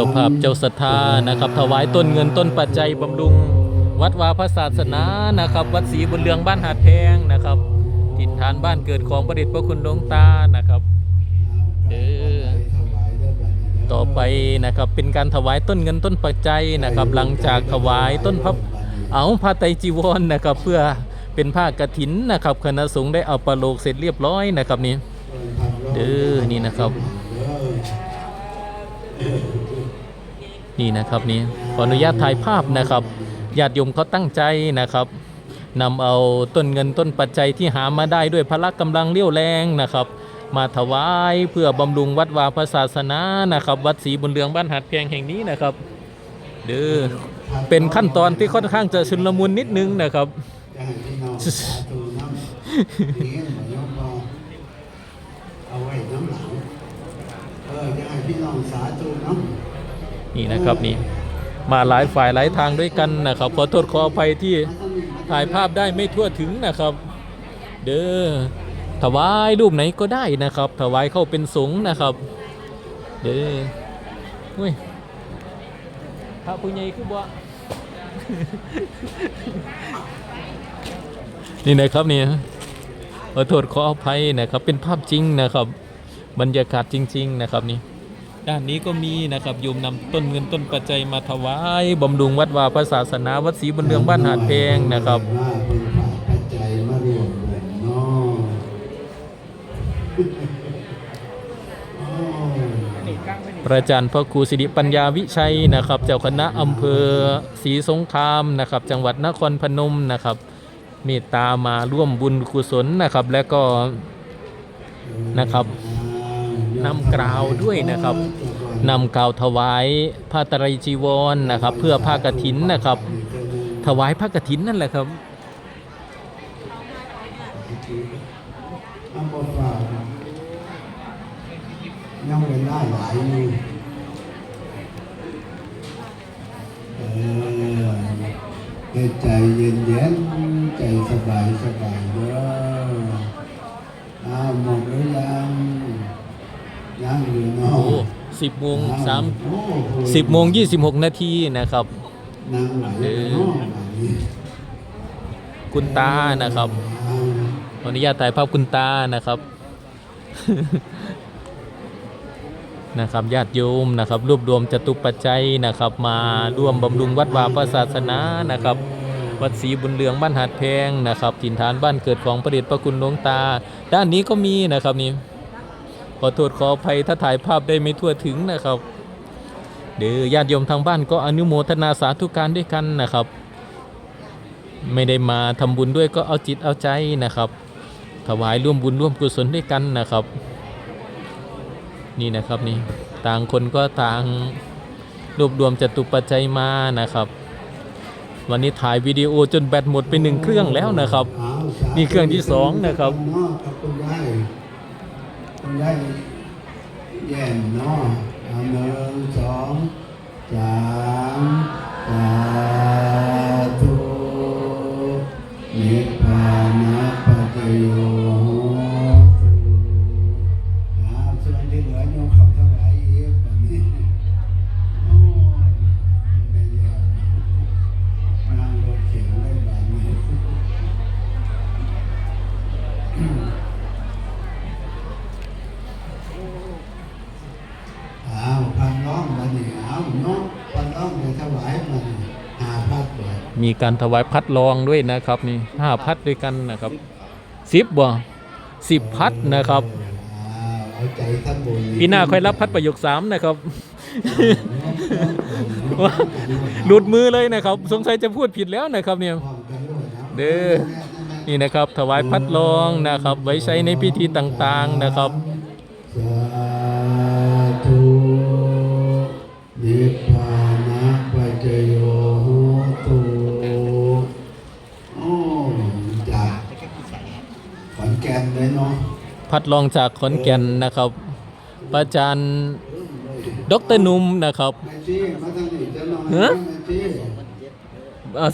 จ้าภาพเจ้าศรัทธานะครับถวายต้นเงินต้นปัจจัยบำรุง วัดวาพระศาสนานะครับ วัดศรีบุญเรืองบ้านหาดแพงนะครับถิ่นฐานบ้านเกิดของพระเดชพระคุณหลวงตานะครับเออต่อไปนะครับเป็นการถวายต้นเงินต้นปัจจัยนะครับ หลังจากถวายต้นพระเอาผ้าไตรจีวรนะครับ เพื่อเป็นผ้ากฐินนะครับคณะสงฆ์ได้เอาประโลกเสร็จเรียบร้อยนะครับนี่เด้อนี่นะครับ นี่นะครับนี่ขออนุญาตถ่ายภาพนะครับญาติโยมเขาตั้งใจนะครับนำเอาต้นเงินต้นปัจจัยที่หามาได้ด้วยพละกำลังเลี้ยวแรงนะครับ มาถวายเพื่อบำรุงวัดวาพระศาสนานะครับ วัดศรีบุญเรืองบ้านหัดเพียงแห่งนี้นะครับเด้อเป็นขั้นตอนที่ค่อนข้างจะชุนลมุนนิดนึงนะครับเอาไว้น้ำหลังเออจะให้พี่น้องสาธุน้ำ นี่นะครับนี่มาหลายฝ่ายหลายทางด้วยกันนะครับขอโทษขออภัยที่ถ่ายภาพได้ไม่ทั่วถึงนะครับ เด้อถวายรูปไหนก็ได้นะครับ ถวายเข้าเป็นสงฆ์นะครับ เด้ออุ้ยพระผู้ใหญ่คือบ่นี่นะครับนี่ขอโทษขออภัยนะครับ เป็นภาพจริงนะครับ บรรยากาศจริง ๆ นะครับนี่ ด้านนี้ก็มีนะครับโยมนำต้นเงินต้นปัจจัยมาถวายบำรุงวัดวาพระศาสนาวัดศรีบุญเรืองบ้านหาดแพงนะครับป็นฝากปัจจัยมารวมกันพระอาจารย์พระครูสิริปัญญาวิชัยนะครับ เจ้าคณะอำเภอศรีสงครามนะครับ จังหวัดนครพนมนะครับเมตตามาร่วมบุญกุศลนะครับ และก็นะครับ นำกล่าวด้วยนะครับนำกล่าวถวายผ้าไตรจีวรนะครับ เพื่อผ้ากฐินนะครับ ถวายผ้ากฐินนั่นแหละครับเอาบ่ฝากยังเวลาหลายอยู่เออให้ใจเย็นเย็นๆใจสบายสบายเด้ออ้าวหมดหรือยังยังอยู่เนาะ โอ้สิบโมงสามโอ้โหสิบโมงยี่สิบหกนาทีนะครับนางไหลเออเนาะแบบนี้คุณตานะครับอ้าวขออนุญาตถ่ายภาพคุณตานะครับนะครับญาติโยมนะครับรวบรวมจตุปัจจัยนะครับ มาร่วมบำรุงวัดวาพระศาสนานะครับ วัดศรีบุญเรืองบ้านหาดแพงนะครับถิ่นฐานบ้านเกิดของพระเดชพระคุณหลวงตา ด้านนี้ก็มีนะครับนี่ ขอโทษขออภัยถ้าถ่ายภาพได้ไม่ทั่วถึงนะครับเดี๋ยวญาติโยมทางบ้านก็อนุโมทนาสาธุการด้วยกันนะครับ ไม่ได้มาทำบุญด้วยก็เอาจิตเอาใจนะครับ ถวายร่วมบุญร่วมกุศลด้วยกันนะครับ นี่นะครับนี่ต่างคนก็ต่างรวบรวมจตุปัจจัยมานะครับ วันนี้ถ่ายวิดีโอจนแบตหมดไปหนึ่งเครื่องแล้วนะครับอ้าวสาธุนี่เครื่องที่สองนะครับ เนาะกับคุณยายคุณยายแย่เนาะเอาหนึ่งสองสามสาธุนิพพานปัจจโย มีการถวายพัดรองด้วยนะครับนี่ห้าพัดด้วยกันนะครับสิบบ่สิบพัดนะครับอ้าวเอาใจท่นบุญปีหน้าค่อยรับพัดประโยคสามนะครับหลุดมือเลยนะครับ สงสัยจะพูดผิดแล้วนะครับเนี่ยเด้อนี่นะครับ ถวายพัดรองนะครับ ไว้ใช้ในพิธีต่างๆนะครับสาธุนิพพานะปัจจโยโหตุโอ้จากขอนแก่นเลยเนาะ พัดรองจากขอนแก่นนะครับพระอาจารย์ดรนุ่มนะครับแม่ชี้มาทางนี้จะหน่อยฮะแม่ชี้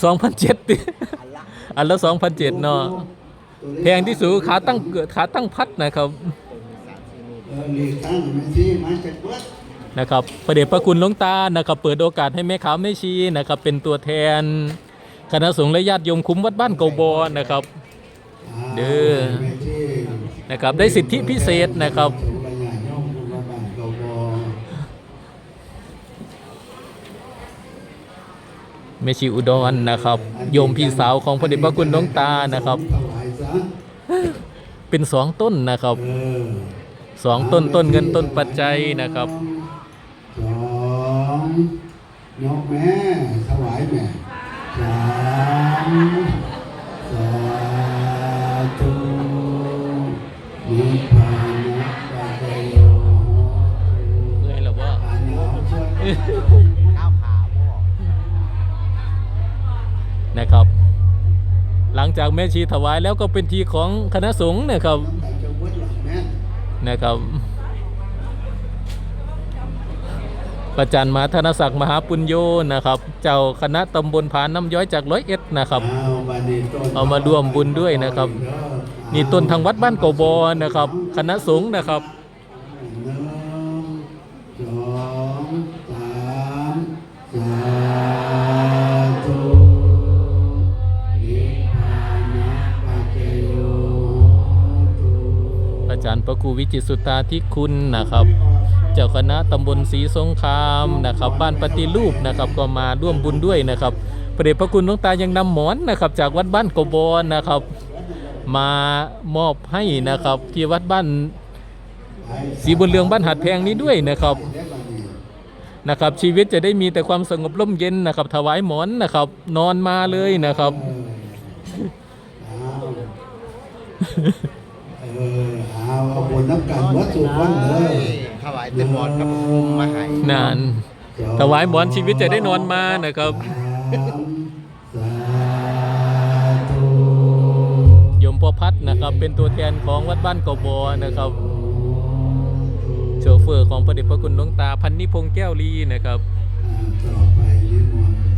สองพันเจ็ดอันละสองพันเจ็ดเนาะแพงที่สุดขาตั้งขาตั้งพัดนะครับนะครับประเดชพระคุณหลวงตานะครับ เปิดโอกาสให้แม่ขาวแม่ชีนะครับ เป็นตัวแทน คณะสงฆ์และญาติโยมคุ้มวัดบ้านเกาบอนะครับ เด้อ นะครับได้สิทธิพิเศษนะครับเมชีอุดรนนะครับ โยมพี่สาวของพระเดชพระคุณหลวงตานะครับ เป็นสองต้นนะครับสองต้นต้นเงินต้นปัจจัยนะครับสองยกแม่ถวายแม่สามสาธุ นิพพานะปัจจโยเมื่อยแล้วว่าอันยองช่วยข้าวขาบ่นะครับ หลังจากแม่ชีถวายแล้วก็เป็นทีของคณะสงฆ์นะครับนะครับประจันมาธนศักดิ์มหาปุญโยนะครับ เจ้าคณะตำบลผานน้ำย้อยจากร้อยเอ็ดนะครับ เอาบัดนี้ต้นเอามาร่วมบุญด้วยนะครับ นี่ต้นทางวัดบ้านโกบอนะครับ คณะสงฆ์นะครับสองสามสาธุนิพพานะปัจจโยตุอาจารย์พระครูวิจิตสุตาธิคุณนะครับเจ้าคณะตำบลศรีสงครามนะครับ บ้านปฏิรูปนะครับก็มาร่วมบุญด้วยนะครับพระเดชพระคุณหลวงตายังนำหมอนนะครับ จากวัดบ้านโกบอนะครับ มามอบให้นะครับ ที่วัดบ้านศรีบุญเรืองบ้านหัดแพงนี้ด้วยนะครับนะครับ ชีวิตจะได้มีแต่ความสงบร่มเย็นนะครับ ถวายหมอนนะครับ นอนมาเลยนะครับเออเอาเอาบนน้ำกันวัดสุวรรณเลยถวายเต็มหมอนกับภูมิมาให้นานถวายหมอนชีวิตจะได้นอนมานะครับ นะครับ เป็นตัวแทนของวัดบ้านกบอนะครับโชเฟอร์ของพระเดชพระคุณหลวงตาพันนิพงษ์แก้วลีนะครับ